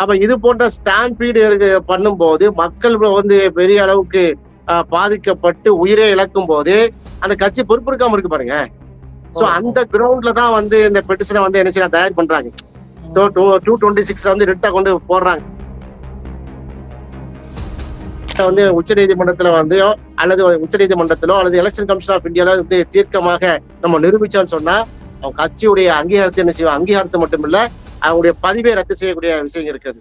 அப்ப இது போன்ற ஸ்டாம்பீடு பண்ணும்போது மக்கள் வந்து பெரிய அளவுக்கு பாதிக்கப்பட்டு உயிரை இழக்கும் போது அந்த கட்சி பொறுப்பெடுக்காம இருக்கு பாருங்க. சோ அந்த கிரவுண்ட்ல தான் வந்து இந்த பெட்டிஷனை வந்து என்ன செய்ய தயார் பண்றாங்க. டூ டுவெண்ட்டி சிக்ஸ்ல வந்து ரிட்டா கொண்டு போடுறாங்க. வந்து உச்ச நீதிமன்றத்துல வந்து அல்லது உச்ச நீதிமன்றத்திலோ அல்லது எலெக்ஷன் கமிஷன் ஆஃப் இந்தியால வந்து தீர்க்கமாக நம்ம நிரூபிச்சோம்னு சொன்னா அவங்க கட்சியுடைய அங்கீகாரத்தை என்ன செய்வோம் அங்கீகாரத்தை மட்டும் இல்ல அவங்களுடைய பதிவை ரத்து செய்யக்கூடிய விஷயம் இருக்குது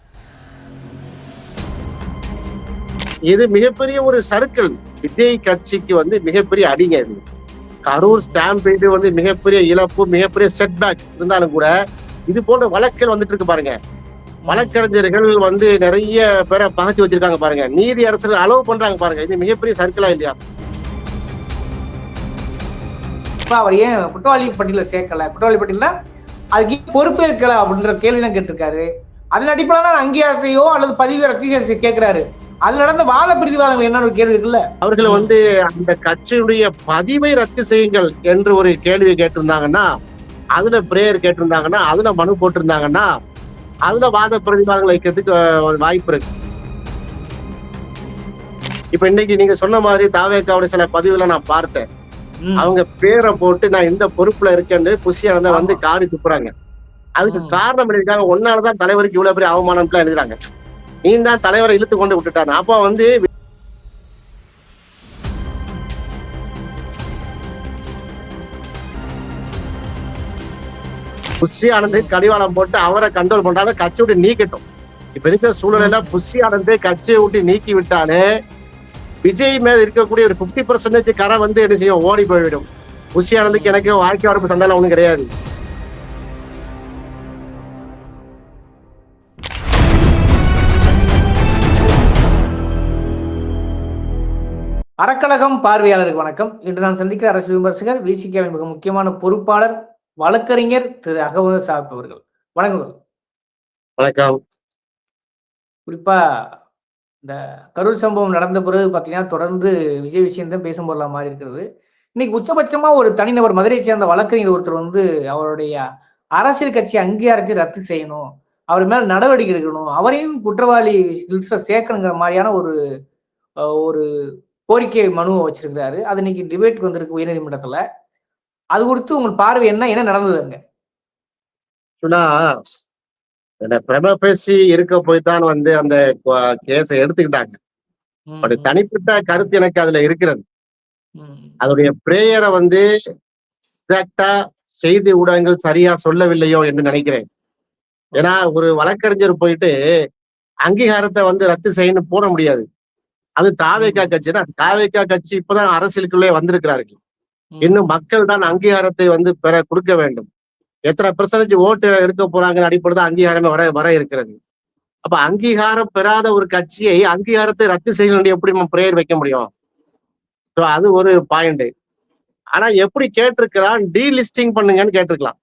இது மிகப்பெரிய ஒரு சர்க்கிள். விஜய் கட்சிக்கு வந்து மிகப்பெரிய அடிங்க இது. கரூர் ஸ்டாம்பீடு வந்து மிகப்பெரிய இழப்பு மிகப்பெரிய செட்பேக் இருந்தாலும் கூட இது போன்ற வழக்குகள் வந்துட்டு இருக்கு பாருங்க. வழக்கறிஞர்கள் வந்து நிறைய பேரை பகச்சு வச்சிருக்காங்க பாருங்க. நீதி அரசர்கள் அளவு பண்றாங்க பாருங்க. இது மிகப்பெரிய சர்க்கிளா இல்லையா? இப்ப அவர் ஏன் குற்றவாளி பட்டியல சேர்க்கல? குற்றவாளி பட்டியல அதுக்கு பொறுப்பு பொறுப்பேற்கல அப்படின்ற கேள்வி தான் கேட்டிருக்காரு. அதன் அடிப்படையில அங்கீகாரத்தையோ அல்லது பதிவு ரத்து கேட்கிறாரு. அது நடந்த வாத பிரதிவாதங்கள் என்ன ஒரு கேள்வி இருக்குல்ல? அவர்களை வந்து அந்த கட்சியுடைய பதிவை ரத்து செய்யுங்கள் என்று ஒரு கேள்வி கேட்டிருந்தாங்கன்னா அதுல பிரேயர் கேட்டிருந்தாங்கன்னா அதுல மனு போட்டிருந்தாங்கன்னா அதுல வாத பிரதிவாதங்கள் வைக்கிறதுக்கு வாய்ப்பு இருக்கு. இப்ப இன்னைக்கு நீங்க சொன்ன மாதிரி தாவேக்காவுடைய சில பதிவுல நான் பார்த்தேன். அவங்க பேரை போட்டு நான் இந்த பொறுப்புல இருக்கேன்னு புஷியானந்த வந்து காரி துப்புறாங்க. அதுக்கு. காரணம் எழுதிருக்காங்க ஒன்னாலதான் தலைவருக்கு இவ்வளவு பெரிய அவமானம்லாம் எழுதுறாங்க. நீ தான் தலைவரை இழுத்து கொண்டு விட்டுட்டாங்க அப்போ வந்து புஷி ஆனந்த் கடிவாளம் போட்டு அவரை கண்ட்ரோல் பண்றாங்க கட்சி விட்டு நீக்கட்டும். இப்ப இருக்கிற சூழ்நிலையில புஷி ஆனந்த் கட்சியை விட்டு நீக்கி விட்டாலே விஜய் மேல இருக்கக்கூடிய ஒரு 50% பர்சன்டேஜ் கரை வந்து என்ன செய்யும்? ஓடி போய்விடும். புஷி ஆனந்துக்கு எனக்கு வாழ்க்கை வரப்பு சண்டை ஒண்ணும் கிடையாது. அறக்கழகம் பார்வையாளருக்கு வணக்கம். இன்று நாம் சந்திக்கிற அரசு விமர்சகர் விசிகாவின் மிக முக்கியமான பொறுப்பாளர் வழக்கறிஞர் திரு அகமது சாப் அவர்கள். வணக்கம். வணக்கம். குறிப்பா இந்த கரூர் சம்பவம் நடந்த பிறகு பார்த்தீங்கன்னா தொடர்ந்து விஜய் விஷயம் தான் பேசும் பொருளா மாதிரி இருக்கிறது. இன்னைக்கு உச்சபட்சமா ஒரு தனிநபர் மதுரையை சேர்ந்த வழக்கறிஞர் ஒருத்தர் வந்து அவருடைய அரசியல் கட்சி அங்கீகாரத்தை ரத்து செய்யணும் அவர் மேல நடவடிக்கை எடுக்கணும் அவரையும் குற்றவாளி சேர்க்கணுங்கிற மாதிரியான ஒரு ஒரு கோரிக்கை மனுவை வச்சிருக்காரு அது இன்னைக்கு டிபேட் வந்திருக்கு உயர்நீதிமன்றத்துல. அது குறித்து உங்கள் பார்வை என்ன? என்ன நடந்தது அங்க? இந்த பிரப பேசி இருக்க போய் தான் வந்து அந்த கேஸை எடுத்துக்கிட்டாங்க. ஒரு தனிப்பட்ட கருத்து எனக்கு அதுல இருக்கிறது. அதோடைய பிரேயரை வந்து எக்ஸாக்டா செய்தி ஊடகங்கள் சரியா சொல்லவில்லையோ என்று நினைக்கிறேன். ஏன்னா ஒரு வழக்கறிஞர் போயிட்டு அங்கீகாரத்தை வந்து ரத்து செய்யணும் போட முடியாது. அது தாவேக்கா கட்சினா தாவேக்கா கட்சி இப்பதான் அரசியலுக்குள்ளே வந்திருக்கிறார்கள். இன்னும் மக்கள் தான் அங்கீகாரத்தை வந்து பெற கொடுக்க வேண்டும். எத்தனை பெர்சன்டேஜ் ஓட்டு எடுக்க போறாங்க அடிப்படை தான் அங்கீகாரமே வர வர இருக்கிறது. அப்ப அங்கீகாரம் பெறாத ஒரு கட்சியை அங்கீகாரத்தை ரத்து செய்ய வேண்டிய எப்படி நம்ம பிரேயர் வைக்க முடியும்? So அது ஒரு பாயிண்ட் ஆனா எப்படி கேட்டிருக்கலாம் டீலிஸ்டிங் பண்ணுங்கன்னு கேட்டிருக்கலாம்.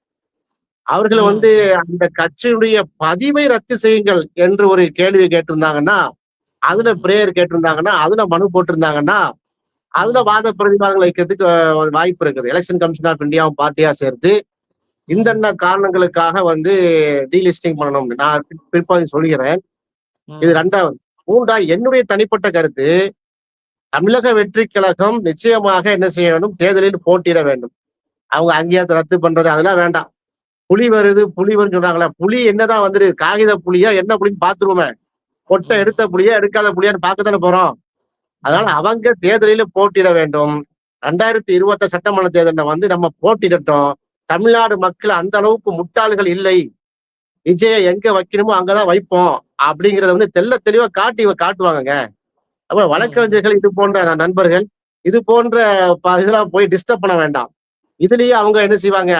அவர்கள். வந்து அந்த கட்சியுடைய பதிவை ரத்து செய்யுங்கள் என்று ஒரு கேள்வி கேட்டிருந்தாங்கன்னா அதுல பிரேயர் கேட்டிருந்தாங்கன்னா அதுல மனு போட்டிருந்தாங்கன்னா அதுல வாத பிரதிவாதங்கள் வைக்கிறதுக்கு வாய்ப்பு இருக்குது. எலெக்ஷன் கமிஷன் ஆஃப் இந்தியாவும் பார்ட்டியா சேர்த்து இந்தென்ன காரணங்களுக்காக வந்து டீலிஸ்டிங் பண்ணணும். நான் பிற்- பிற்பாதி சொல்கிறேன். இது ரெண்டாவது. மூன்றா என்னுடைய தனிப்பட்ட கருத்து தமிழக வெற்றி கழகம் நிச்சயமாக என்ன செய்ய வேண்டும்? தேர்தலில் போட்டியிட வேண்டும். அவங்க அங்கீகாரத்தை ரத்து பண்றது அதெல்லாம் வேண்டாம். புலி வருது புலி வருதுன்னு சொல்றாங்களே புலி என்னதான் வந்துரு? காகித புலியா என்ன புலின்னு பாத்துருவோமே கொட்டை எடுத்த புலியா எடுக்காத புலியான்னு பார்க்கத்தானே போறோம். அதனால அவங்க தேர்தலில் போட்டியிட வேண்டும். ரெண்டாயிரத்தி இருபத்தி சட்டமன்ற தேர்தலில் வந்து நம்ம போட்டியிடட்டும். தமிழ்நாடு மக்கள் அந்த அளவுக்கு முட்டாள்கள் இல்லை. விஜயை எங்க வைக்கணுமோ அங்கதான் வைப்போம். அப்படிங்கறத வந்து தெள்ள தெளிவா காட்டி காட்டுவாங்கங்க. அப்ப வழக்கறிஞர்கள் இது போன்ற நண்பர்கள் இது போன்ற இதெல்லாம் போய் டிஸ்டர்ப் பண்ண வேண்டாம். இதுலயே அவங்க என்ன செய்வாங்க?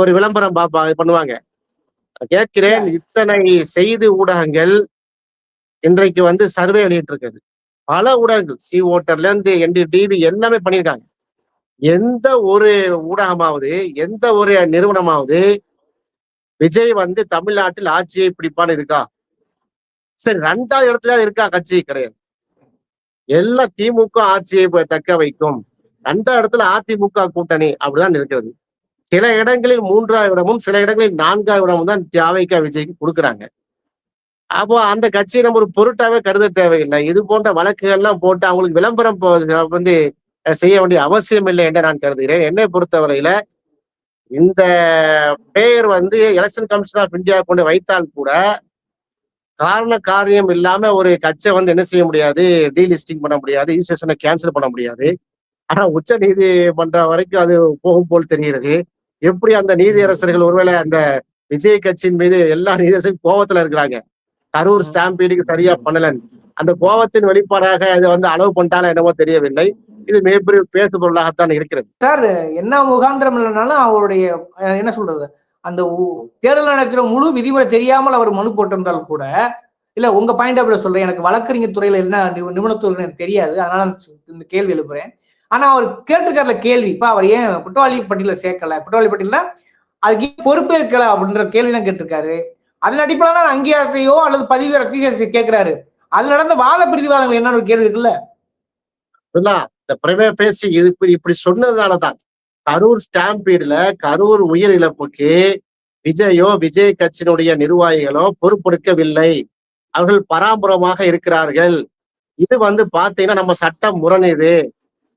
ஒரு விளம்பரம் பாப்பா பண்ணுவாங்க. கேட்கிறேன் இத்தனை செய்தி ஊடகங்கள் இன்றைக்கு வந்து சர்வே வெளியிட்டு இருக்குது பல ஊடகங்கள் சி ஓட்டர்ல இருந்து என்டி டிவி எல்லாமே பண்ணியிருக்காங்க. எந்த ஒரு ஊடகமாவது எந்த ஒரு நிறுவனமாவது விஜய் வந்து தமிழ்நாட்டில் ஆட்சியை பிடிப்பான்னு இருக்கா? சரி ரெண்டாவது இடத்துல இருக்கா கட்சி? கிடையாது. எல்லா திமுக ஆட்சியை தக்க வைக்கும். ரெண்டாவது இடத்துல அதிமுக கூட்டணி அப்படிதான் இருக்கிறது. சில இடங்களில் மூன்றாவது இடமும் சில இடங்களில் நான்காவது இடமும் தான் தியாவைக்கா விஜய்க்கு கொடுக்குறாங்க. அப்போ அந்த கட்சியை நம்ம ஒரு பொருட்டாவே கருத தேவையில்லை. இது போன்ற வழக்குகள்லாம் போட்டு அவங்களுக்கு விளம்பரம் வந்து செய்ய வேண்டிய அவசியம் இல்லை என்று நான் கருதுகிறேன். என்னை பொறுத்தவரையில இந்த பெயர் வந்து எலெக்ஷன் கமிஷன் ஆஃப் இந்தியா கொண்டு வைத்தால் கூட காரண காரியம் இல்லாம ஒரு கட்சியை வந்து என்ன செய்ய முடியாது? டீலிஸ்டிங் பண்ண முடியாது. E ரிஜிஸ்ட்ரேஷனை கேன்சல் பண்ண முடியாது. ஆனா உச்ச நீதிமன்றம் வரைக்கும் அது போகும் போல் தெரிகிறது. எப்படி அந்த நீதியரசர்கள் ஒருவேளை அந்த விஜய் கட்சியின் மீது எல்லா நீதியரசரும் கோபத்துல இருக்கிறாங்க? கரூர் ஸ்டாம்பீடுக்கு சரியா பண்ணலன்னு. அந்த கோவத்தின் வெளிப்பாடாக இதை வந்து அளவு பண்ணிட்டாலும் என்னவோ தெரியவில்லை. இது மிகப்பெரிய பேசு பொருளாகத்தான் இருக்கிறது. சார் என்ன முகாந்திரம் இல்லைனாலும் அவருடைய என்ன சொல்றது? அந்த தேர்தல் நடக்கிற முழு விதிமுறை தெரியாமல் அவர் மனு போட்டிருந்தால் கூட இல்ல உங்க பாயிண்ட் ஆஃப் சொல்றேன். எனக்கு வழக்கறிஞர் துறையில என்ன நிபு- நிபுணத்துவம் எனக்கு தெரியாது. அதனால இந்த கேள்வி எழுப்புறேன். ஆனா அவர் கேட்டிருக்காருல கேள்வி. இப்ப அவர் ஏன் குற்றவாளி பட்டியல சேர்க்கல? குற்றவாளி பட்டியல அதுக்கு பொறுப்பேற்கல அப்படின்ற கேள்வி தான் கேட்டிருக்காரு. அதன் அடிப்படையில அங்கீகாரத்தையோ அல்லது பதிவு ரத்து கேட்கிறாரு. அதுல நடந்த வாத பிரதிவாதங்கள் என்ன ஒரு கேள்வி இருக்குல்ல? இந்த பிரமே பேசி இது இப்படி இப்படி சொன்னதுனாலதான் கரூர் ஸ்டாம்பீடுல கரூர் உயிர் இழப்புக்கு விஜயோ விஜய் கட்சியினுடைய நிர்வாகிகளோ பொறுப்பெடுக்கவில்லை. அவர்கள் பராமுரமாக இருக்கிறார்கள். இது வந்து பாத்தீங்கன்னா நம்ம சட்டம் முரண்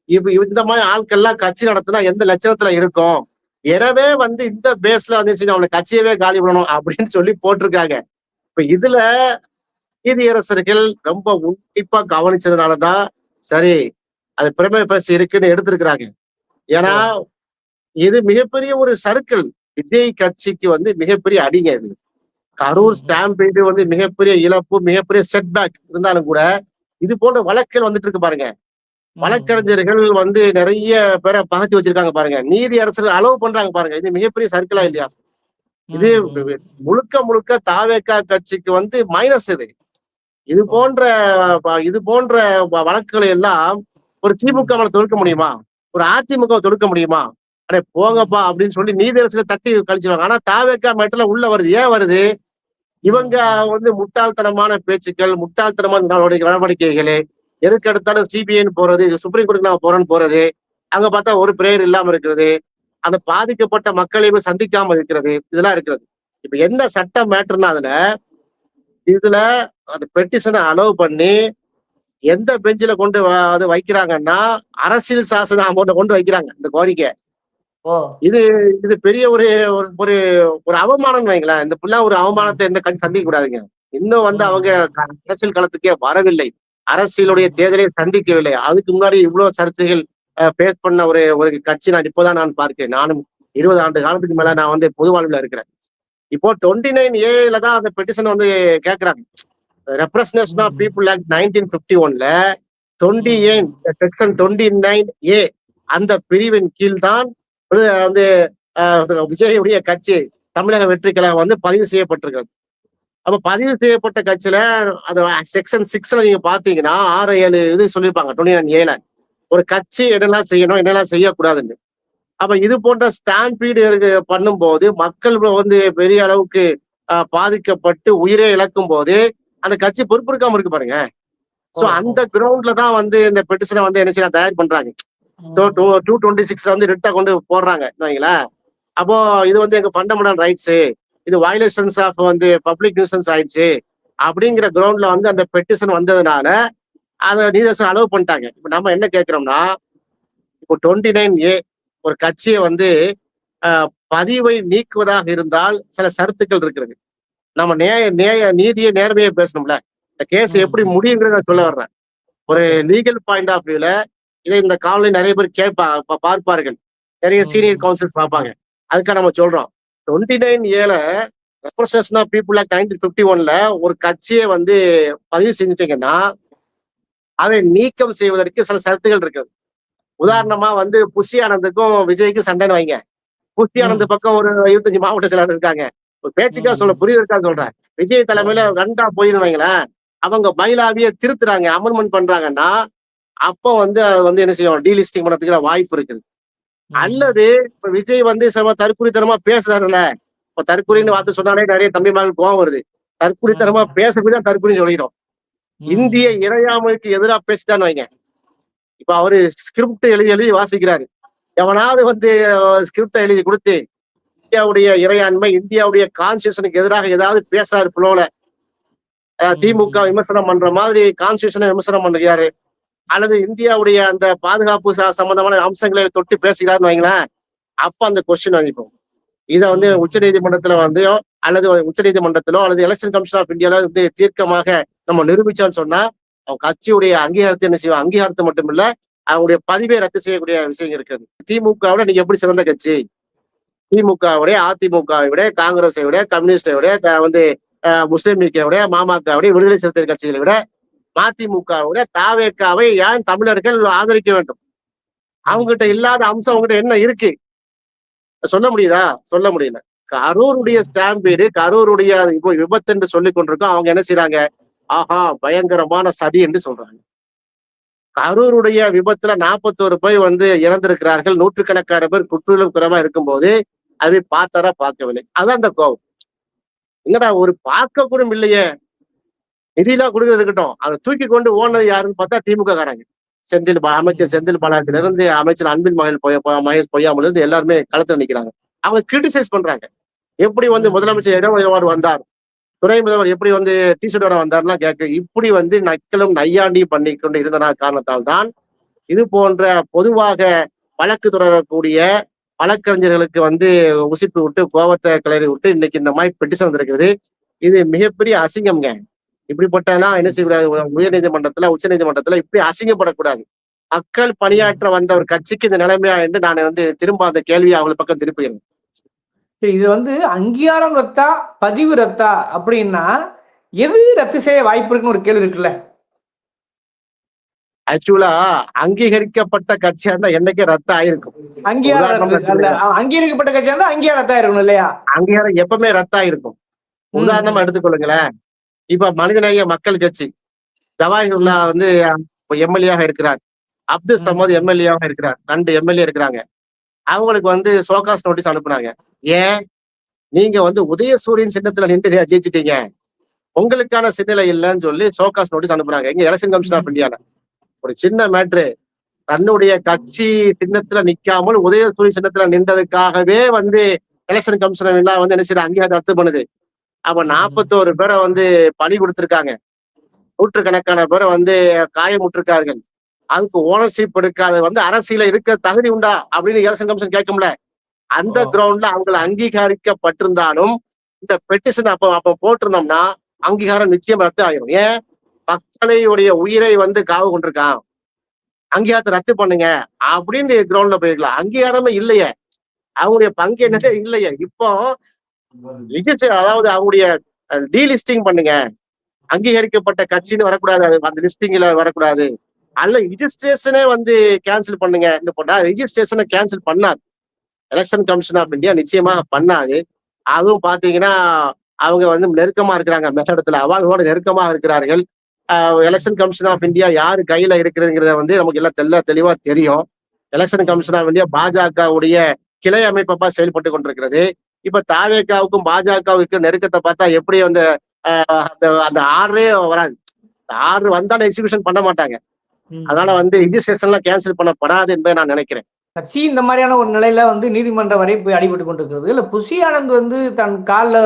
இப்ப இந்த மாதிரி ஆட்கள்லாம் கட்சி நடத்தினா எந்த லட்சணத்துல இருக்கும்? எனவே வந்து இந்த பேஸ்ல வந்து சரி அவனை கட்சியவே காலி பண்ணணும் அப்படின்னு சொல்லி போட்டிருக்காங்க. இப்ப இதுல நீதியரசர்கள் ரொம்ப உன்னிப்பா கவனிச்சதுனாலதான் சரி அது பிரமே பேசி இருக்குன்னு எடுத்திருக்கிறாங்க. ஏன்னா இது மிகப்பெரிய ஒரு சர்க்கிள். விஜய் கட்சிக்கு வந்து மிகப்பெரிய அடிங்க இது. கரூர் ஸ்டாம்ப் இது வந்து மிகப்பெரிய இழப்பு மிகப்பெரிய செட்பேக் இருந்தாலும் கூட இது போன்ற வழக்குகள் வந்துட்டு இருக்கு பாருங்க. வழக்கறிஞர்கள் வந்து நிறைய பேரை பகத்தி வச்சிருக்காங்க பாருங்க. நீதி அரசர்கள் அலோவ் பண்றாங்க பாருங்க. இது மிகப்பெரிய சர்க்கிளா இல்லையா? இது முழுக்க முழுக்க தாவேக்கா கட்சிக்கு வந்து மைனஸ் இது. இது போன்ற இது போன்ற வழக்குகளை எல்லாம் ஒரு திமுக தொடுக்க முடியுமா? ஒரு அதிமுகவை தொடுக்க முடியுமா? அடே போங்கப்பா அப்படின்னு சொல்லி நீதியரசர்கள் தட்டி கழிச்சுவாங்க ஆனா தாவேக்கா மேட்டர்ல உள்ள வருது. ஏன் வருது? இவங்க வந்து முட்டாள்தனமான பேச்சுக்கள் முட்டாள்தனமான நடவடிக்கை நடவடிக்கைகள். எதுக்கு எடுத்தாலும் சிபிஐன்னு போறது சுப்ரீம் கோர்ட்டுக்கு நான் போறேன்னு போறது. அங்க பார்த்தா ஒரு பிரேயர் இல்லாம இருக்கிறது. அந்த பாதிக்கப்பட்ட மக்களையும் சந்திக்காம இருக்கிறது. இதெல்லாம் இருக்கிறது. இப்ப என்ன சட்டம் மேட்டர்னா அதுல இதுல அந்த பெட்டிஷனை அலோவ் பண்ணி எந்த பெஞ்சில கொண்டு அது வைக்கிறாங்கன்னா அரசியல் சாசன அமௌண்ட கொண்டு வைக்கிறாங்க இந்த கோரிக்கை இது இது பெரிய ஒரு ஒரு- ஒரு அவமானம் வைங்களேன். இந்த பிள்ளை ஒரு அவமானத்தை எந்த கட்சி சந்திக்க கூடாதுங்க இன்னும் வந்து அவங்க அரசியல் களத்துக்கே வரவில்லை. அரசியலுடைய தேர்தலை சந்திக்கவில்லை. அதுக்கு முன்னாடி இவ்வளவு சர்ச்சைகள் பேஸ் பண்ண ஒரு ஒரு கட்சி நான் இப்போதான் நான் பார்க்கிறேன். நானும் இருபது ஆண்டு காலத்துக்கு மேல நான் வந்து பொது வாழ்வில் இருக்கிறேன். இப்போ டுவெண்ட்டி நைன் ஏல தான் அந்த பெட்டிஷன் வந்து கேட்கறாங்க representation of people act nineteen fifty ஒன்ல டுவெண்ட்டி ஏன் செக்ஷன் டுவெண்ட்டி நைன் ஏ அந்த பிரிவின் கீழ் தான் வந்து விஜயுடைய கட்சி தமிழக வெற்றி கழகம் வந்து பதிவு செய்யப்பட்டிருக்கிறது. அப்ப பதிவு செய்யப்பட்ட கட்சியில அது செக்ஷன் சிக்ஸ்ல நீங்க பாத்தீங்கன்னா ஆறு ஏழு இது சொல்லியிருப்பாங்க டுவெண்ட்டி நைன் ஏல ஒரு கட்சி என்னெல்லாம் செய்யணும் என்னெல்லாம் செய்யக்கூடாதுன்னு. அப்ப இது போன்ற ஸ்டாம்பீடு பண்ணும்போது மக்கள் வந்து பெரிய அளவுக்கு பாதிக்கப்பட்டு உயிரை இழக்கும் போது அந்த கட்சி பொறுப்பெடுக்காம இருக்கு பாருங்க. சோ அந்த கிரவுண்ட்ல தான் வந்து இந்த பெட்டிஷனை வந்து என்ன செய்ய தயார் பண்றாங்க. டூ டுவெண்ட்டி சிக்ஸ்ல வந்து ரிட்டா கொண்டு போடுறாங்க வைங்களேன் அப்போ இது வந்து எங்க ஃபண்டமெண்டல் ரைட்ஸ் இது வயலேஷன்ஸ் ஆஃப் வந்து பப்ளிக் நியூசன்ஸ் ஆயிடுச்சு அப்படிங்கிற கிரவுண்ட்ல வந்து அந்த பெட்டிஷன் வந்ததுனால அதை நீதர்சன் அலோவ் பண்ணிட்டாங்க. இப்போ நம்ம என்ன கேட்கிறோம்னா இப்போ டுவெண்ட்டி நைன் ஏ ஒரு கட்சியை வந்து பதிவை நீக்குவதாக இருந்தால் சில சருத்துக்கள் இருக்கிறது. நம்ம நேய நேய நீதியை நேர்மையை பேசணும்ல. இந்த கேஸ் எப்படி முடியுங்கிறத நான் சொல்ல வர்றேன். ஒரு லீகல் பாயிண்ட் ஆஃப் வியூல இதை இந்த காலையில் நிறைய பேர் கேட்பா பார்ப்பார்கள். நிறைய சீனியர் கவுன்சில் பார்ப்பாங்க. அதுக்காக நம்ம சொல்றோம். டுவெண்ட்டி நைன் ஏல representation of people act nineteen fifty ஒன்ல ஒரு கட்சியை வந்து பதிவு செஞ்சுட்டீங்கன்னா அதை நீக்கம் செய்வதற்கு சில சரத்துகள் இருக்குது. உதாரணமா வந்து புஷி ஆனந்துக்கும் விஜய்க்கும் சண்டைன்னு வைங்க. புஷி ஆனந்த் பக்கம் ஒரு இருபத்தஞ்சு மாவட்ட செயலாளர் இருக்காங்க. பேச்சுக்கா சொல்ல புரியுதுக்கா சொல்றேன். விஜய் தலைமையில ரெண்டா போயின்னு வைங்களேன். அவங்க மயிலாவிய திருத்துறாங்க அமெண்ட்மெண்ட் பண்றாங்கன்னா அப்போ வந்து அது வந்து என்ன செய்யும் டீலிஸ்டிங் பண்ணதுக்கு வாய்ப்பு இருக்குது. அல்லது இப்ப விஜய் வந்து சம தற்குறித்தனமா பேசுறாருல்ல. இப்ப தற்குறின்னு வார்த்தை சொன்னாலே நிறைய தம்பி மேல கோவம் வருது. தற்குறித்தனமா பேசப்பதான் தற்குறின்னு சொல்லிடும். இந்திய இறையாமைக்கு எதிராக பேசிட்டான்னு வைங்க. இப்ப அவரு ஸ்கிரிப்ட் எழுதி எழுதி வாசிக்கிறாரு. எவனாவது வந்து ஸ்கிரிப்ட எழுதி கொடுத்து இந்தியாவுடைய இறையாண்மை இந்தியாவுடைய கான்ஸ்டியூஷனுக்கு எதிராக ஏதாவது பேசுறாரு ஃப்ளோல அஹ், திமுக விமர்சனம் பண்ற மாதிரி கான்ஸ்டியூஷனை விமர்சனம் பண்ணுறாரு அல்லது இந்தியாவுடைய அந்த பாதுகாப்பு சம்பந்தமான அம்சங்களை தொட்டு பேசுகிறாருன்னு வைங்களேன் அப்ப அந்த கொஸ்டின் வாங்கிப்போம் இதை வந்து. உச்ச நீதிமன்றத்துல வந்து அல்லது உச்ச நீதிமன்றத்திலோ அல்லது எலெக்ஷன் கமிஷன் ஆஃப் இந்தியால வந்து தீர்க்கமாக நம்ம நிரூபிச்சோம்னு சொன்னா அவங்க கட்சியுடைய அங்கீகாரத்தை என்ன செய்வோம் அங்கீகாரத்தை மட்டும் இல்ல அவங்களுடைய பதிவை ரத்து செய்யக்கூடிய விஷயம் இருக்குது. திமுகவோட நீங்க எப்படி சிறந்த கட்சி? திமுகவுடைய அதிமுகவை விட காங்கிரஸை விட கம்யூனிஸ்டை விட வந்து முஸ்லீம் லீக்கை விட மாமாக்காவுடைய விடுதலை சிறுத்தை கட்சிகளை விட மதிமுகவை தாவேக்காவை ஏன் தமிழர்கள் ஆதரிக்க வேண்டும்? அவங்ககிட்ட இல்லாத அம்சம் அவங்ககிட்ட என்ன இருக்கு? சொல்ல முடியுதா? சொல்ல முடியல. கரூருடைய ஸ்டாம்பீடு கரூருடைய இப்போ விபத்து என்று சொல்லிக் கொண்டிருக்கோம். அவங்க என்ன செய்யறாங்க ஆஹா பயங்கரமான சதி என்று சொல்றாங்க. கரூருடைய விபத்துல நாற்பத்தோரு பேர் வந்து இறந்திருக்கிறார்கள். நூற்றுக்கணக்கான பேர் குற்றுயிலும் குறைவா இருக்கும்போது அதை பார்த்தாரா பார்க்கவில்லை. அதான் அந்த கோபம். என்னடா ஒரு பார்க்க கூட இல்லையே. நிதியெல்லாம் கொடுக்கறது இருக்கட்டும். அதை தூக்கி கொண்டு ஓனது யாருன்னு பார்த்தா திமுக காரங்க. செந்தில் அமைச்சர் செந்தில் பாலாஜில இருந்து அமைச்சர் அன்பின் மகன் மகேஷ் பொய்யாமல் இருந்து எல்லாருமே களத்துல நிக்கிறாங்க. அவங்க கிரிட்டிசைஸ் பண்றாங்க. எப்படி வந்து முதலமைச்சர் இடம் வந்தார்? துணை முதல்வர் எப்படி வந்து டீஷர்ட்டோட வந்தார்லாம் கேட்க இப்படி வந்து நக்கலும் நையாண்டியும் பண்ணி கொண்டு இருந்தன காரணத்தால் தான் இது போன்ற பொதுவாக வழக்கு தொடரக்கூடிய வழக்கறிஞர்களுக்கு வந்து உசிப்பு விட்டு கோபத்தை கிளறி விட்டு இன்னைக்கு இந்த மாதிரி பெட்டிஷன் வந்திருக்கிறது. இது மிகப்பெரிய அசிங்கம்ங்க. இப்படிப்பட்டனா என்ன செய்யக்கூடாது? உயர் நீதிமன்றத்துல உச்ச நீதிமன்றத்துல இப்படி அசிங்கப்படக்கூடாது. மக்கள் பணியாற்ற வந்த ஒரு கட்சிக்கு இந்த நிலைமையா என்று நான் வந்து திரும்ப அந்த கேள்வியை அவங்க பக்கம் திருப்புகிறேன். இது வந்து அங்கீகாரம் ரத்தா பதிவு ரத்தா அப்படின்னா எது ரத்து செய்ய வாய்ப்பு இருக்குன்னு ஒரு கேள்வி இருக்குல்ல? ஆக்சுவலா அங்கீகரிக்கப்பட்ட கட்சியா இருந்தா என்னைக்கே ரத்து ஆயிருக்கும் அங்கீகரிக்கப்பட்ட கட்சியா இருந்தா அங்கீகாரம் ரத்தா இருக்கணும் இல்லையா? அங்கீகாரம் எப்பவுமே ரத்தாயிருக்கும். உதாரணமா எடுத்துக்கொள்ளுங்களேன். இப்ப மனிதநேய மக்கள் கட்சி ஜவாஹிருல்லா வந்து எம்எல்ஏவாக இருக்கிறார். அப்துல் சமத் எம்எல்ஏவாக இருக்கிறார். ரெண்டு எம்எல்ஏ இருக்கிறாங்க. அவங்களுக்கு வந்து சோகாஸ் நோட்டீஸ் அனுப்புனாங்க. ஏன்? நீங்க வந்து உதயசூரியன் சின்னத்துல நின்று ஜெயிச்சிட்டீங்க. உங்களுக்கான சின்னலை இல்லைன்னு சொல்லி சோகாஸ் நோட்டீஸ் அனுப்புனாங்க. எங்க எலெக்ஷன் கமிஷன் ஆஃப் இந்தியால. ஒரு சின்ன மேட்ரு தன்னுடைய கட்சி சின்னத்துல நிக்காமல் உதயசூரியன் சின்னத்துல நின்றதுக்காகவே வந்து எலெக்ஷன் கமிஷனர் எல்லாம் வந்து என்ன செய்யற அங்கீகாரம் ரத்து பண்ணுது. அப்ப நாற்பத்தோரு பேரை வந்து பணி கொடுத்திருக்காங்க. நூற்றுக்கணக்கான பேரை வந்து காயமுற்றிருக்கார்கள் அதுக்கு ஓனர்ஷிப் எடுக்காத வந்து அரசியல இருக்க தகுதி உண்டா அப்படின்னு எலெக்ஷன் கமிஷன் கேட்கும்ல. அந்த. கிரவுண்ட்ல அவங்களை அங்கீகரிக்கப்பட்டிருந்தாலும் இந்த பெட்டிஷன் அப்ப அப்ப போட்டிருந்தோம்னா அங்கீகாரம் நிச்சயம் ரத்து ஆயிரும். ஏன்? மக்களுடைய உயிரை வந்து காவு கொண்டிருக்கான். அங்கீகாரத்தை ரத்து பண்ணுங்க. அப்படின்னு கிரவுண்ட்ல போயிருக்கலாம். அங்கீகாரமே இல்லையே. அவங்களுடைய பங்கு என்னதே இல்லையே. இப்போ லிஜிஸ்ட் அதாவது அவங்களுடைய டீலிஸ்டிங் பண்ணுங்க. அங்கீகரிக்கப்பட்ட கட்சின்னு வரக்கூடாது. அது அந்த லிஸ்டிங்ல வரக்கூடாது. அல்ல ரிஜிஸ்ட்ரேஷனே வந்து கேன்சல் பண்ணுங்க. போட்டா ரிஜிஸ்ட்ரேஷனை கேன்சல் பண்ணாது. எலெக்ஷன் கமிஷன் ஆஃப் இந்தியா நிச்சயமா பண்ணாது. அதுவும் பாத்தீங்கன்னா அவங்க வந்து நெருக்கமா இருக்கிறாங்க. மெத்தடத்துல அவங்களோட நெருக்கமா இருக்கிறார்கள். எலெக்ஷன் கமிஷன் ஆஃப் இந்தியா யாரு கையில இருக்குதுங்கிறத வந்து நமக்கு எல்லாம் தெல்ல தெளிவா தெரியும். எலெக்ஷன் கமிஷன் ஆஃப் இந்தியா பாஜகவுடைய கிளை அமைப்பா செயல்பட்டு கொண்டிருக்கிறது. இப்ப தாவேக்காவுக்கும் பாஜகவுக்கும் நெருக்கத்தை பார்த்தா எப்படி அந்த அந்த அந்த ஆர்டரே வராது. ஆர்டர் வந்தாலும் எக்ஸிகியூஷன் பண்ண மாட்டாங்க. அதனால வந்து ரிஜிஸ்ட்ரேஷன்லாம் கேன்சல் பண்ணப்படாது என்பதை நான் நினைக்கிறேன். கட்சி இந்த மாதிரியான ஒரு நிலையில வந்து நீதிமன்றம் வரை போய் அடிபட்டு கொண்டிருக்கிறது. இல்ல புசி ஆனந்த் வந்து தன் காலில்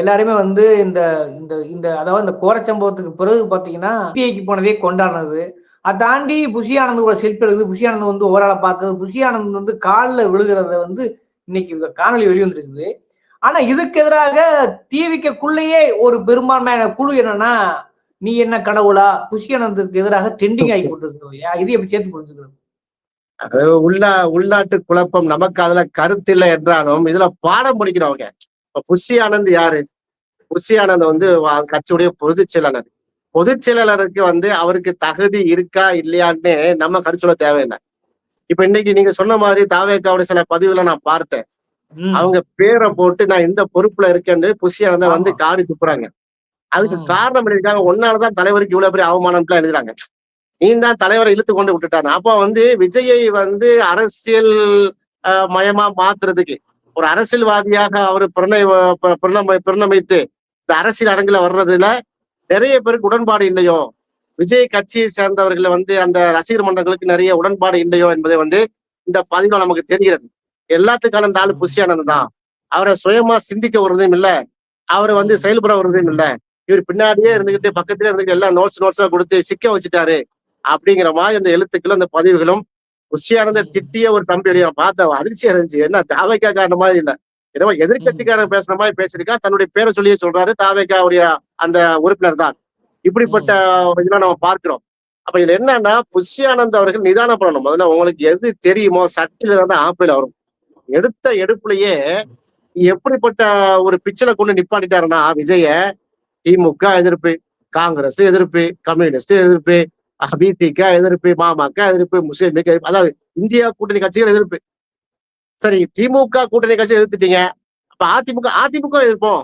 எல்லாருமே வந்து இந்த இந்த இந்த அதாவது இந்த கோர சம்பவத்துக்கு பிறகு பாத்தீங்கன்னா சிபிஐக்கு போனதே கொண்டாடினது. அதை தாண்டி புஷி ஆனந்த் கூட செல்ஃபி எடுக்குது. புஷி ஆனந்த் வந்து ஓவரால பாக்குறது புஷி ஆனந்த் வந்து காலில் விழுகிறத வந்து இன்னைக்கு காணொலி வெளிவந்திருக்குது ஆனா இதுக்கு எதிராக தீவிக்கக்குள்ளேயே ஒரு பெரும்பான்மையான குழு என்னன்னா நீ என்ன கடவுளா? புஷி ஆனந்துக்கு எதிராக ட்ரெண்டிங் ஆகி கொண்டிருக்கு இது எப்படி சேர்த்து புரிஞ்சுக்கிறது? அது உள்ள உள்நாட்டு குழப்பம் நமக்கு அதுல கருத்து இல்லை என்றாலும் இதுல பாடம் படிக்கணும் அவங்க. புஷி ஆனந்த் யாரு? புஷி ஆனந்த் வந்து கட்சியுடைய பொதுச் செயலாளர். பொதுச் செயலாளருக்கு வந்து அவருக்கு தகுதி இருக்கா இல்லையான்னு நம்ம கருத்து சொல்ல தேவையில்லை. இப்ப இன்னைக்கு நீங்க சொன்ன மாதிரி தாவேக்காவுடைய சில பதிவுல நான் பார்த்தேன். அவங்க பேரை போட்டு நான் இந்த பொறுப்புல இருக்கேன்னு புஷி ஆனந்த வந்து. காரி துப்புறாங்க. அதுக்கு. காரணம் எழுதிருக்காங்க ஒன்னாலதான் தலைவருக்கு இவ்வளவு பெரிய அவமானம்லாம் எழுதுறாங்க. நீ தான் தலைவரை இழுத்து கொண்டு விட்டுட்டாங்க அப்போ வந்து விஜயை வந்து அரசியல் மயமா மாத்துறதுக்கு ஒரு அரசியல்வாதியாக அவர் பிரணை பிரணமை பிரணமித்து இந்த அரசியல் அரங்குல வர்றதுல நிறைய பேருக்கு உடன்பாடு இல்லையோ? விஜய் கட்சியை சேர்ந்தவர்களை வந்து அந்த ரசிகர் மன்றங்களுக்கு நிறைய உடன்பாடு இல்லையோ என்பதை வந்து இந்த பதிவுல நமக்கு தெரிகிறது. எல்லாத்துக்கான இந்த ஆளு புஷியானது தான். அவரை சுயமா சிந்திக்க வருவதும் இல்லை. அவரை வந்து செயல்பட வருவதும் இல்லை. இவர் பின்னாடியே இருந்துகிட்டு பக்கத்திலே இருந்துகிட்டு எல்லாம் நோட்ஸ் நோட்ஸா கொடுத்து சிக்க வச்சுட்டாரு. அப்படிங்கிற மாதிரி அந்த எழுத்துக்களும் அந்த பதிவுகளும் புஷியானந்த திட்டிய ஒரு தம்பியுடைய பார்த்த அதிர்ச்சியா இருந்துச்சு என்ன தாவைக்கா காரண மாதிரி இல்ல. ஏன்னா எதிர்கட்சிக்காரன் பேசுற மாதிரி பேசிருக்கா தன்னுடைய பேரை சொல்லியே சொல்றாரு. தாவைக்காவுடைய அந்த உறுப்பினர் தான். இப்படிப்பட்ட இதெல்லாம் நம்ம பார்க்கிறோம். அப்ப இதுல என்னன்னா புஷ்யானந்த் அவர்கள் நிதானம் பண்ணணும். முதல்ல உங்களுக்கு எது தெரியுமோ சட்டில தான் ஆப்பிள் வரும். எடுத்த எடுப்புலயே எப்படிப்பட்ட ஒரு பிச்சலை கொண்டு நிப்பாட்டிட்டாருன்னா விஜய திமுக எதிர்ப்பு காங்கிரஸ் எதிர்ப்பு கம்யூனிஸ்ட் எதிர்ப்பு பிடிக எதிர்ப்பு மாமக எதிர்ப்பு முஸ்லீம் லீக் எதிர்ப்பு. அதாவது இந்தியா கூட்டணி கட்சிகள் எதிர்ப்பு. சரி திமுக கூட்டணி கட்சி எதிர்த்துட்டீங்க. அப்ப அதிமுக அதிமுக எதிர்ப்போம்.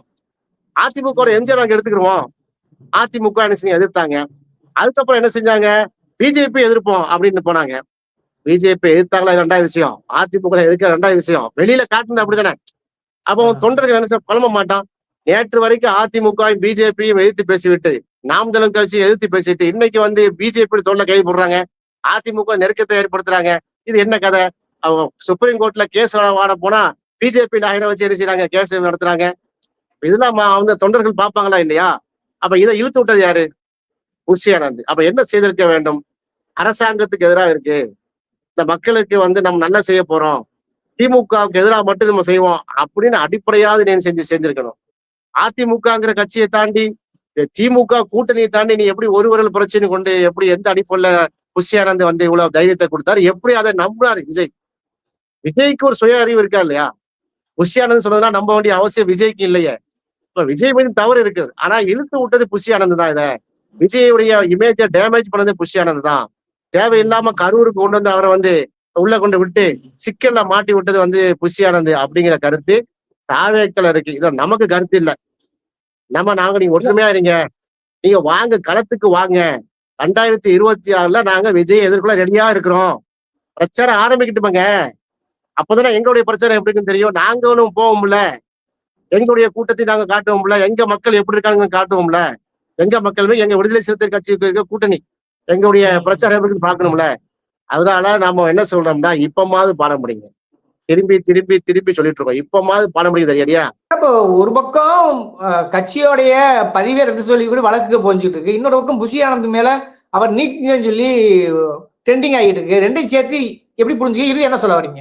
அதிமுக எம்ஜிஆர் நாங்க எடுத்துக்கிடுவோம். அதிமுக என்ன செஞ்சு எதிர்த்தாங்க. அதுக்கப்புறம் என்ன செஞ்சாங்க? பிஜேபி எதிர்ப்போம் அப்படின்னு போனாங்க. பிஜேபி எதிர்த்தாங்களா ரெண்டாவது விஷயம். அதிமுக எதிர்க்க ரெண்டாவது விஷயம். வெளியில காட்டுனது அப்படித்தானே? அப்போ. தொண்டர்கள் என்ன செய்ய- குழம்ப மாட்டான். நேற்று வரைக்கும் அதிமுக பிஜேபியும் எதிர்த்து பேசிவிட்டு நாம் தமிழர் கட்சி எதிர்த்து பேசிட்டு இன்னைக்கு வந்து பிஜேபி தொண்டை கை போடுறாங்க. அதிமுக நெருக்கத்தை ஏற்படுத்துறாங்க. இது என்ன கதை? அவங்க சுப்ரீம் கோர்ட்ல கேஸ் வாட போனா பிஜேபி நாயனை வச்சு என்ன செய்றாங்க? கேஸ் நடத்துறாங்க. இதெல்லாம் அவங்க தொண்டர்கள் பார்ப்பாங்களா இல்லையா? அப்ப இதை இழுத்து விட்டது யாரு? புஷியானந்த் அப்ப என்ன செய்திருக்க வேண்டும்? அரசாங்கத்துக்கு எதிராக இருக்கு. இந்த மக்களுக்கு வந்து நம்ம நல்லா செய்ய போறோம். திமுகவுக்கு எதிராக மட்டும் நம்ம செய்வோம். அப்படின்னு அடிப்படையாவது நீ செஞ்சு செஞ்சிருக்கணும். அதிமுகங்கிற கட்சியை தாண்டி திமுக கூட்டணியை தாண்டி நீ எப்படி ஒருவரல் பிரச்சனை கொண்டு எப்படி எந்த அடிப்படையில புஷியானந்த் வந்து இவ்வளவு தைரியத்தை கொடுத்தாரு? எப்படி அதை நம்பினாரு விஜய்? விஜய்க்கு ஒரு சுய அறிவு இருக்கா இல்லையா? புஷியானந்த் சொன்னதுனா நம்ப வேண்டிய அவசியம் விஜய்க்கு இல்லையே. இப்ப விஜய் மீது தவறு இருக்குது. ஆனா இழுத்து விட்டது புஷியானந்த் தான் இதை. விஜயுடைய இமேஜை டேமேஜ் பண்ணது புஷியானந்த் தான். தேவையில்லாம கரூருக்கு கொண்டு வந்து அவரை வந்து உள்ள கொண்டு விட்டு சிக்கல்ல மாட்டி விட்டது வந்து புஷியானந்த் அப்படிங்கிற கருத்து. தாவேக்கல இருக்கு. இதுல நமக்கு கருத்து இல்ல. நம்ம நாங்க நீங்க ஒற்றுமையா இருங்க. நீங்க வாங்க களத்துக்கு வாங்க. ரெண்டாயிரத்தி இருபத்தி ஆறுல நாங்க விஜய் எதிர்கொள்ள ரெடியா இருக்கிறோம். பிரச்சாரம் ஆரம்பிக்கட்டுமாங்க. அப்பதானே எங்களுடைய பிரச்சனை எப்படி இருக்குன்னு தெரியும். நாங்களும் போவோம்ல. எங்களுடைய கூட்டத்தை நாங்க காட்டுவோம்ல. எங்க மக்கள் எப்படி இருக்காங்க காட்டுவோம்ல. எங்க மக்களுமே எங்க விடுதலை சிறுத்தை கட்சிக்கு இருக்க கூட்டணி. எங்களுடைய பிரச்சாரம் எப்படி இருக்குன்னு பார்க்கணும்ல. அதனால நாம என்ன சொல்றோம்னா இப்பமாவது பாடம் முடியுங்க. திரும்பி திரும்பி திருப்பி சொல்லிட்டு இருக்கோம் இப்பமாவது பாடம் முடியுது ஐடியா இப்போ ஒரு பக்கம் கட்சியோடைய பதிவே ரத்து சொல்லி கூட வழக்கு போஞ்சிட்டு இருக்கு இன்னொரு பக்கம் புஷி ஆனந்த் மேல அவர் நீக்குங்கன்னு சொல்லி ட்ரெண்டிங் ஆகிட்டு இருக்கு ரெண்டையும் சேர்த்து எப்படி புரிஞ்சுக்க? இது என்ன சொல்ல வரீங்க?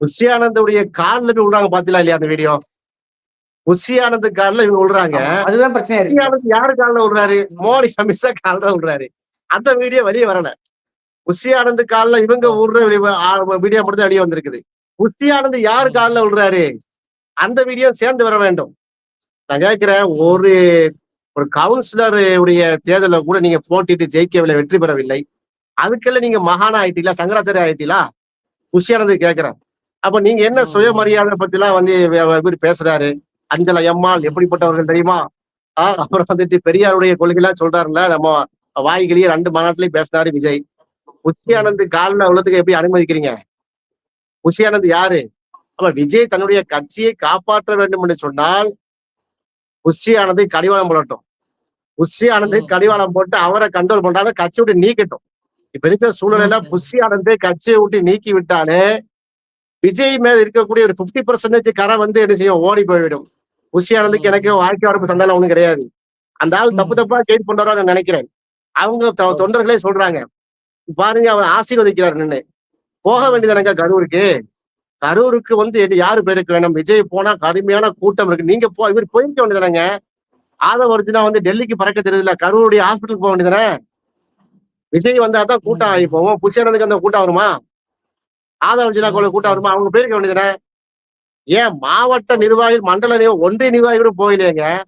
புஷியானந்துடைய கால்ல போய் விடுறாங்க பாத்தீங்களா இல்லையா அந்த வீடியோ? புஷியானந்த் கால்ல இவங்க விடுறாங்க அதுதான் புஷியானந்த் யாரு கால்ல விடுறாரு மோடி அமித்ஷா கால்ல விடுறாரு அந்த வீடியோ வெளியே வரல. புஷியானந்த் கால்ல இவங்க விடுற வீடியோ மட்டும் வெளியே வந்திருக்குது. புஷியானந்த் யாரு கால்ல விடுறாரு அந்த வீடியோ சேர்ந்து வர வேண்டும். நான் கேட்கிறேன் ஒரு ஒரு கவுன்சிலர் உடைய தேர்தல கூட நீங்க போட்டிட்டு ஜெயிக்கவில்லை வெற்றி பெறவில்லை. அதுக்கெல்லாம் நீங்க மகானா ஆயிட்டீங்களா சங்கராச்சாரிய ஆயிட்டீங்களா? புஷியானந்த் கேட்கிறேன். அப்ப நீங்க என்ன சுயமரியாதை பத்தி எல்லாம் வந்து இவரு பேசுறாரு? அஞ்சல எம்மாள் எப்படிப்பட்டவர்கள் தெரியுமா? ஆஹ் அப்புறம் வந்துட்டு பெரியாருடைய கொள்கைலாம் சொல்றாருல்ல நம்ம வாய்கிலேயே ரெண்டு மாநாட்டிலையும் பேசினாரு விஜய். புஷியானந்த் காலில் உள்ளதுக்கு எப்படி அனுமதிக்கிறீங்க? புஷியானந்த் யாரு? அப்ப விஜய் தன்னுடைய கட்சியை காப்பாற்ற வேண்டும் என்று சொன்னால் புஷியானந்தை கடிவாளம் போடட்டும். புஷியானந்தை. கடிவாளம் போட்டு அவரை கண்ட்ரோல் பண்றாங்க கட்சி விட்டு நீக்கட்டும். இப்ப இருக்கிற சூழ்நிலையில. புஷியானந்தை கட்சியை விட்டு நீக்கி விட்டாலே விஜய் மேல இருக்கக்கூடிய ஒரு பிப்டி பர்சன்டேஜ் கரை வந்து என்ன செய்யும்? ஓடி போய்விடும். புஷியானந்துக்கு. எனக்கு வாழ்க்கை வரப்பு சண்டால ஒண்ணும் கிடையாது. அந்த ஆள் தப்பு. தப்பா கைது பண்றாரு நான் நினைக்கிறேன். அவங்க தொண்டர்களே சொல்றாங்க. பாருங்க அவர் ஆசீர்வதிக்கிறார் நின்னு. போக வேண்டியதானங்க கரூருக்கு? கரூருக்கு வந்து என்ன- யாரு பேருக்கு வேணும் விஜய் போனா கடுமையான கூட்டம் இருக்கு. நீங்க போ இவர் போயிருக்க வேண்டியதானங்க ஆதவ அர்ஜுனா வந்து டெல்லிக்கு பறக்க தெரியல கரூருடைய ஹாஸ்பிட்டல் போக வேண்டியதானே விஜய் வந்தா தான் கூட்டம் ஆகி போவோம் புஷியானந்துக்கு அந்த கூட்டம் வருமா? ஆதவ ஒரிஜினா கூட கூட்டம் வருமா? அவங்க போயிருக்க வேண்டியதானே ஏன் மாவட்ட நிர்வாகிகள் மண்டல நிர்வாகி ஒன்றிய நிர்வாகி கூட போயிலேங்க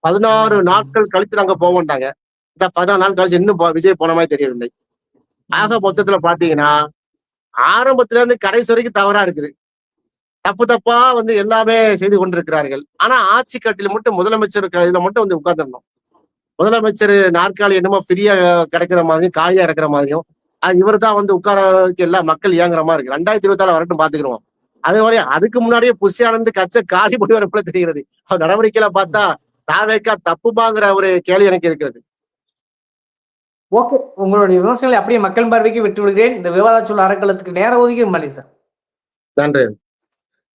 பதினாறு நாட்கள் கழித்து நாங்க போவோம்ட்டாங்க. இந்த பதினாறு நாள் கழிச்சு இன்னும் விஜய் போன மாதிரி தெரியவில்லை. ஆக மொத்தத்துல பாத்தீங்கன்னா ஆரம்பத்துல இருந்து கடைசி வரைக்கும் தவறா இருக்குது. தப்பு தப்பா வந்து எல்லாமே செய்து கொண்டிருக்கிறார்கள். ஆனா ஆட்சி கட்டில மட்டும் முதலமைச்சர் இதுல மட்டும் வந்து உட்கார்ந்துடணும். முதலமைச்சர் நாற்காலி என்னமோ ஃப்ரீயா கிடைக்கிற மாதிரியும் காலியா இருக்கிற மாதிரியும் இவர் தான் வந்து உட்காரக்கு எல்லா மக்கள் இயங்குற மாதிரி இருக்கு. ரெண்டாயிரத்தி இருபத்தி ஆறு வரட்டும் பாத்துக்கிறோம் அதே மாதிரி அதுக்கு முன்னாடியே புஷியானந்து கச்ச காலி பண்ணி வரப்பல தெரிகிறது. அவர் நடவடிக்கையில பார்த்தா தாவேக்கா தப்புமாங்கிற ஒரு கேள்வி எனக்கு இருக்கிறது. ஓகே உங்களுடைய விமர்சனங்களை அப்படியே மக்கள் பார்வைக்கு விட்டு விடுகிறேன் இந்த விவாத சொல் அறக்கலத்துக்கு நேரம் ஒதுக்கி மன்னித்தேன் நன்றி.